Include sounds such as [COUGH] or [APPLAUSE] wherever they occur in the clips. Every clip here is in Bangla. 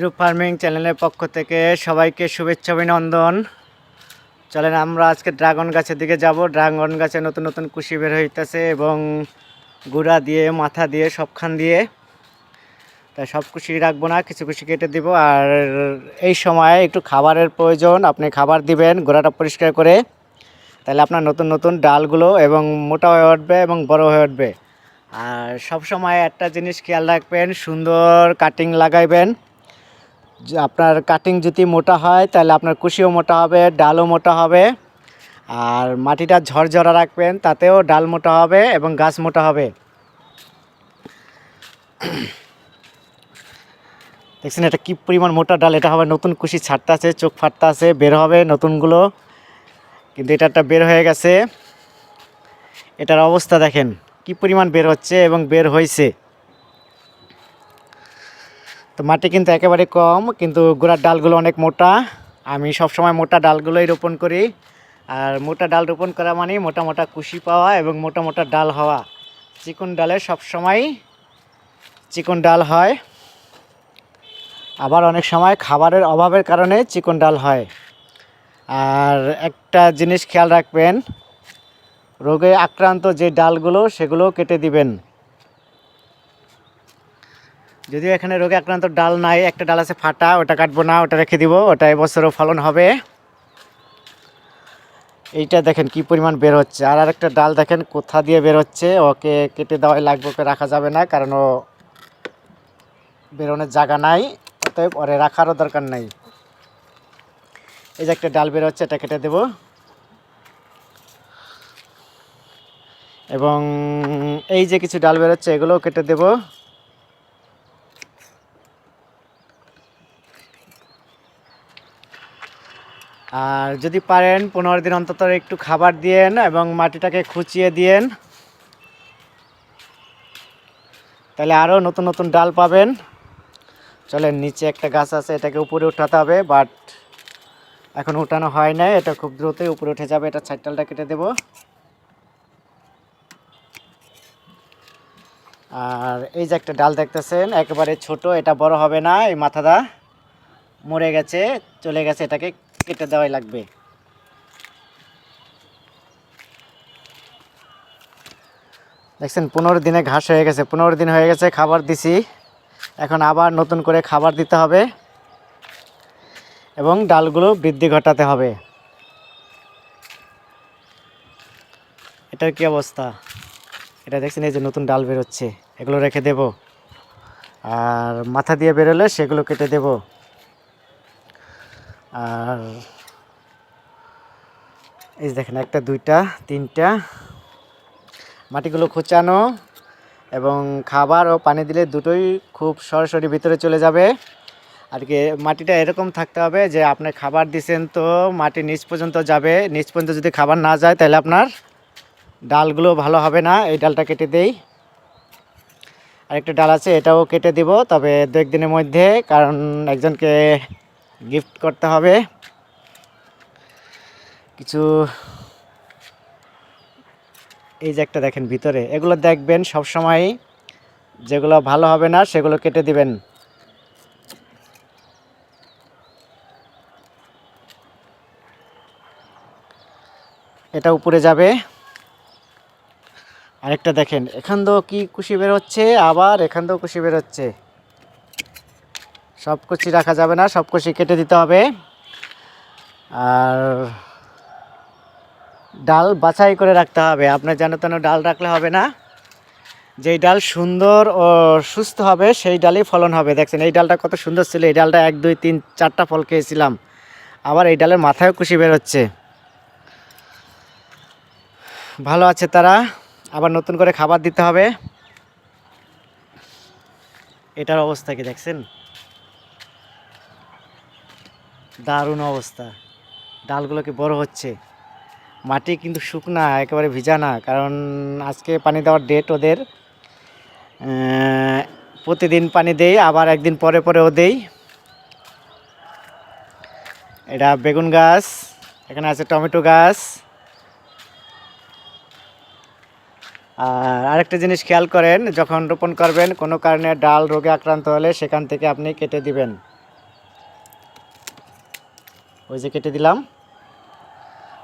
গ্রুপ ফার্মিং চ্যানেলের পক্ষ থেকে সবাইকে শুভেচ্ছা অভিনন্দন। চলেন আমরা আজকে ড্রাগন গাছের দিকে যাব। ড্রাগন গাছে নতুন নতুন কুশি বের হইতেছে এবং গুঁড়া দিয়ে, মাথা দিয়ে, সবখান দিয়ে। তাই সব কুশি রাখব না, কিছু কুশি কেটে দিব। আর এই সময় একটু খাবারের প্রয়োজন, আপনি খাবার দিবেন, গোড়াটা পরিষ্কার করে। তাহলে আপনার নতুন নতুন ডালগুলো এবং মোটা হয়ে উঠবে এবং বড় হয়ে উঠবে। আর সব সময় একটা জিনিস খেয়াল রাখবেন, সুন্দর কাটিং লাগাইবেন। আপনার কাটিং যদি মোটা হয়, তাহলে আপনার কুশিও মোটা হবে, ডালও মোটা হবে। আর মাটিটা ঝরঝরা রাখবেন, তাতেও ডাল মোটা হবে এবং গাছ মোটা হবে। [CLEARS THROAT] দেখছেন এটা কি পরিমাণ মোটা ডাল, এটা হবে নতুন কুশি ছাড়তে আছে চোখ ফাটতে আছে বের হবে নতুনগুলো। কিন্তু এটা একটা বের হয়ে গেছে। এটার অবস্থা দেখেন, কি পরিমাণ বের হচ্ছে এবং বের হয়েছে তো মাটি কিন্তু একেবারে কম, কিন্তু গোড়ার ডালগুলো অনেক মোটা। আমি সব সময় মোটা ডালগুলোই রোপণ করি। আর মোটা ডাল রোপণ করা মানে মোটা মোটা কুশি পাওয়া এবং মোটা মোটা ডাল হওয়া। চিকন ডালে সব সময় চিকন ডাল হয়। আবার অনেক সময় খাবারের অভাবের কারণে চিকন ডাল হয়। আর একটা জিনিস খেয়াল রাখবেন, রোগে আক্রান্ত যে ডালগুলো সেগুলো কেটে দিবেন। যদিও এখানে রোগে আক্রান্ত ডাল নাই, একটা ডাল আছে ফাটা, ওটা কাটবো না, ওটা রেখে দিব, ওটা এবছরও ফলন হবে। এইটা দেখেন কি পরিমাণ বের হচ্ছে। আর আরেকটা ডাল দেখেন কোথা দিয়ে বের হচ্ছে, ওকে কেটে দেওয়াই লাগবে ওকে রাখা যাবে না, কারণ ও বেরোনোর জায়গা নাই, অতএব ওরে রাখারও দরকার নাই। এই যে একটা ডাল বের হচ্ছে, এটা কেটে দেব। এবং এই যে কিছু ডাল বের হচ্ছে, এগুলোও কেটে দেবো। আর যদি পারেন পনেরো দিন অন্তত একটু খাবার দিয়েন এবং মাটিটাকে খুঁচিয়ে দিয়েন। তাহলে আরও নতুন নতুন ডাল পাবেন। চলেন, নিচে একটা গাছ আছে, এটাকে উপরে উঠাতে হবে, বাট এখন উঠানো হয় নাই, এটা খুব দ্রুতই উপরে উঠে যাবে, এটা ছাইড ডালটা কেটে দেব। আর এই যে একটা ডাল দেখতেছেন, একেবারে ছোট, এটা বড় হবে না, এই মাথাটা মরে গেছে, চলে গেছে এটাকে কেটে দেওয়াই লাগবে। দেখছেন, পনেরো দিনে ঘাস হয়ে গেছে। পনেরো দিন হয়ে গেছে, খাবার দিছি। এখন আবার নতুন করে খাবার দিতে হবে এবং ডালগুলো বৃদ্ধি ঘটাতে হবে। এটার কি অবস্থা? এটা দেখছেন, এই যে নতুন ডাল বেরোচ্ছে। এগুলো রেখে দেব। আর মাথা দিয়ে বেরোলে সেগুলো কেটে দেবো। আর এই দেখেন, একটা, দুইটা, তিনটা। মাটিগুলো খোঁচানো এবং খাবার ও পানি দিলে দুটোই খুব সরাসরি ভিতরে চলে যাবে। আর কি, মাটিটা এরকম থাকতে হবে যে আপনি খাবার দিছেন তো মাটি নিচ পর্যন্ত যাবে। নিচ পর্যন্ত যদি খাবার না যায়, তাহলে আপনার ডালগুলো ভালো হবে না। এই ডালটা কেটে দেই। আরেকটা ডাল আছে, এটাও কেটে দিব। তবে দু একদিনের মধ্যে, কারণ একজনকে গিফট করতে হবে। কিছু এই যে একটা দেখেন ভিতরে, এগুলো দেখবেন সব সময় যেগুলো ভালো হবে না সেগুলো কেটে দিবেন। এটা উপরে যাবে। আরেকটা দেখেন, এখান দিয়েও কি কুশি বের হচ্ছে আবার এখান দিয়েও কুশি বের হচ্ছে সব কুচি রাখা যাবে না, সব কুচি কেটে দিতে হবে। আর ডাল বাছাই করে রাখতে হবে। আপনার যেন তেন ডাল রাখলে হবে না। যেই ডাল সুন্দর ও সুস্থ হবে, সেই ডালই ফলন হবে। দেখছেন, এই ডালটা কত সুন্দর ছিল। এই ডালটা এক, দুই, তিন, চারটা ফল খেয়েছিলাম। আবার এই ডালের মাথায়ও কুশি বের হচ্ছে। ভালো আছে তারা। আবার নতুন করে খাবার দিতে হবে। এটার অবস্থা কি দেখছেন? দারুণ অবস্থা। ডালগুলো কি বড় হচ্ছে। মাটি কিন্তু শুকনা, একেবারে ভিজা না, কারণ আজকে পানি দেওয়ার ডেট ওদের প্রতিদিন পানি দেই, আবার একদিন পরে পরেও দেই। এটা বেগুন গাছ, এখানে আছে টমেটো গাছ। আর আরেকটা জিনিস খেয়াল করেন, যখন রোপণ করবেন, কোনো কারণে ডাল রোগে আক্রান্ত হলে সেখান থেকে আপনি কেটে দিবেন। ওই যে কেটে দিলাম।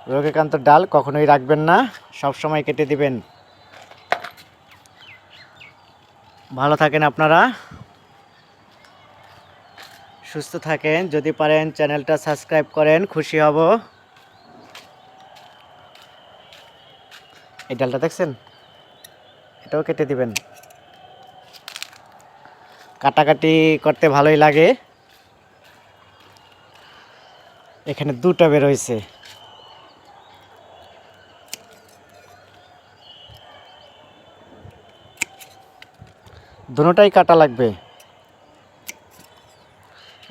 রোগীকান্ত ডাল কখনোই রাখবেন না, সব সময় কেটে দিবেন। ভালো থাকেন আপনারা। সুস্থ থাকেন, যদি পারেন চ্যানেলটা সাবস্ক্রাইব করেন, খুশি হব। এই ডালটা দেখছেন? এটাও কেটে দিবেন। কাটাকাটি করতে ভালোই লাগে। এখানে দুটা বের হয়েছে দুটোটাই কাটা লাগবে।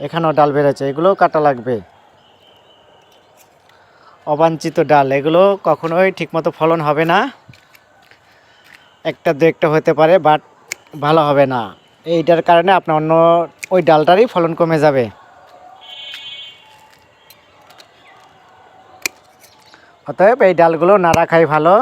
এখানেও ডাল বেরোচ্ছে এগুলোও কাটা লাগবে। অবাঞ্ছিত ডাল, এগুলো কখনোই ঠিকমতো ফলন হবে না। একটা দু একটা হতে পারে, বাট ভালো হবে না। এইটার কারণে আপনার অন্য ওই ডালটারই ফলন কমে যাবে। অতএব এই ডালগুলো না রাখাই ভালো।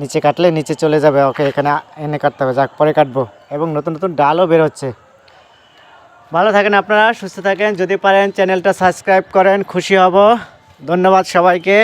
নিচে কাটলে নিচে চলে যাবে, ওকে এখানে এনে কাটতে হবে। যাক, পরে কাটবো। এবং নতুন নতুন ডালও বেরোচ্ছে ভালো থাকেন আপনারা, সুস্থ থাকেন। যদি পারেন, চ্যানেলটা সাবস্ক্রাইব করেন, খুশি হব। ধন্যবাদ সবাইকে।